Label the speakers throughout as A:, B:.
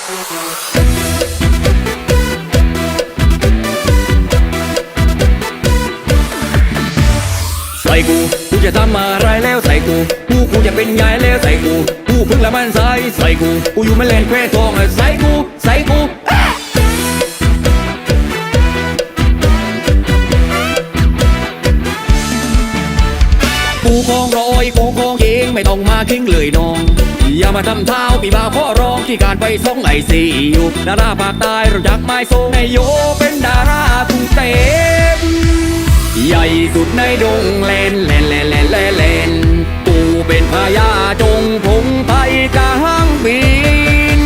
A: ใส่กูกูจะทำอะไรแล้วใส่กูกูกูจะเป็นยายแล้วใส่กูกูเพิ่งละมันใส่ใส่กูกูอยู่ไม่เล่นแควทองใส่กูใส่กูกูคงร้อยคงองเองไม่ต้องมาคิงเลยน้อง อย่ามาทำเท้าปีบ่าวข้อร้องที่การไปส่งไอซีอยู่ดาราภาคใต้รู้จักไม้ทรงไอโยเป็นดารากรุงเทพใหญ่สุดในดงเลนเลนเลนเลนเลนเลนกูเป็นพญาจงพงไทยกลางบิน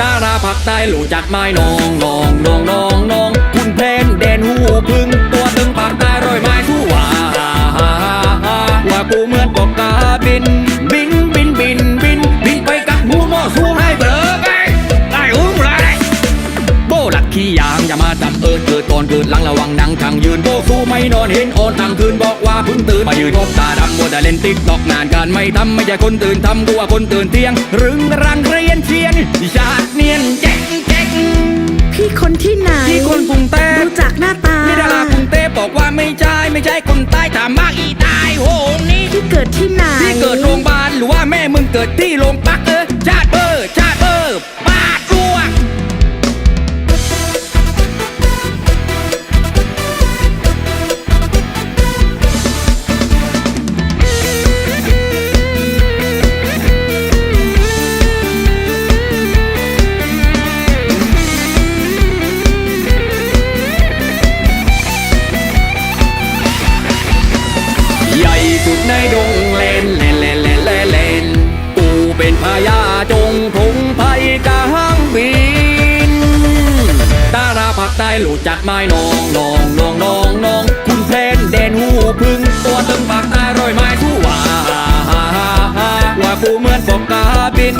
A: ดาราภาคใต้รู้จักไม้นองนองนองนองนองคุณเพนเดนหูพึ่งตัวตึงปากใต้รอยไม้ทั่วว่ากูเหมือนปอกกาบิน ขี้ยางอย่ามาจับเอิดเกิดก่อนเกิดหลังระวังนังทางยืนโบสู้ไม่นอนเห็นโอนทางคืนบอกว่าเพิ่งตื่นมายืนทบตาดำมัวแต่เล่นติ๊กตอกงานการไม่ทำไม่ใช่คนตื่นทำกูว่าคนตื่นเที่ยงรึงรังเรียนเชียนชาติเนียนแจ๊กแจ๊ก
B: พี่คนที่ไหน
A: ที่คนกรุงเทพ
B: รู้จักหน้าตา
A: นี่ดารากรุงเทพบอกว่าไม่ใช่ไม่ใช่คนใต้ถามมากอีตายโหนี่
B: พี่เกิดที่ไหน
A: ที่เกิดโรงพยาบาลหรือว่าแม่มึงเกิดที่โรงพัก่สุดในดงเลนเลนเลนเลนเลนเลนกูเป็นพญาจงพงไพกลางบินดาราผักใต้หลุดจากไม้นองนองนองนองนองคุณเพลนเดนหูพึ่งตัวตึงปากใต้รอยไม้ทั่วว่ากูเหมือนปกกาบิน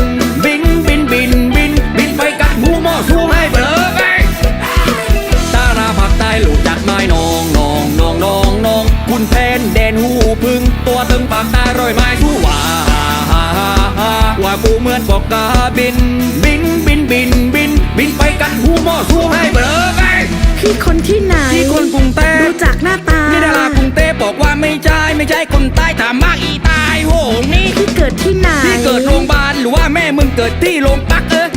A: หูพึ่งตัวตึงปากใต้รอยไม้ทั่วว่ากูเหมือนปอกกาบิน บินบินบินบิน บินไปกัดหูหม้อสู้ให้เบลอไป
B: พี่คนที่ไหน
A: ที่คนกรุงเทพ
B: รู้จักหน้าตา
A: นี่ดารากรุงเทพบอกว่าไม่ใช่ไม่ใช่คนใต้ถามมากอีตายโหงนี่
B: พี่เกิดที่ไหน
A: ที่เกิดโรงพยาบาลหรือว่าแม่มึงเกิดที่โรงพักเออ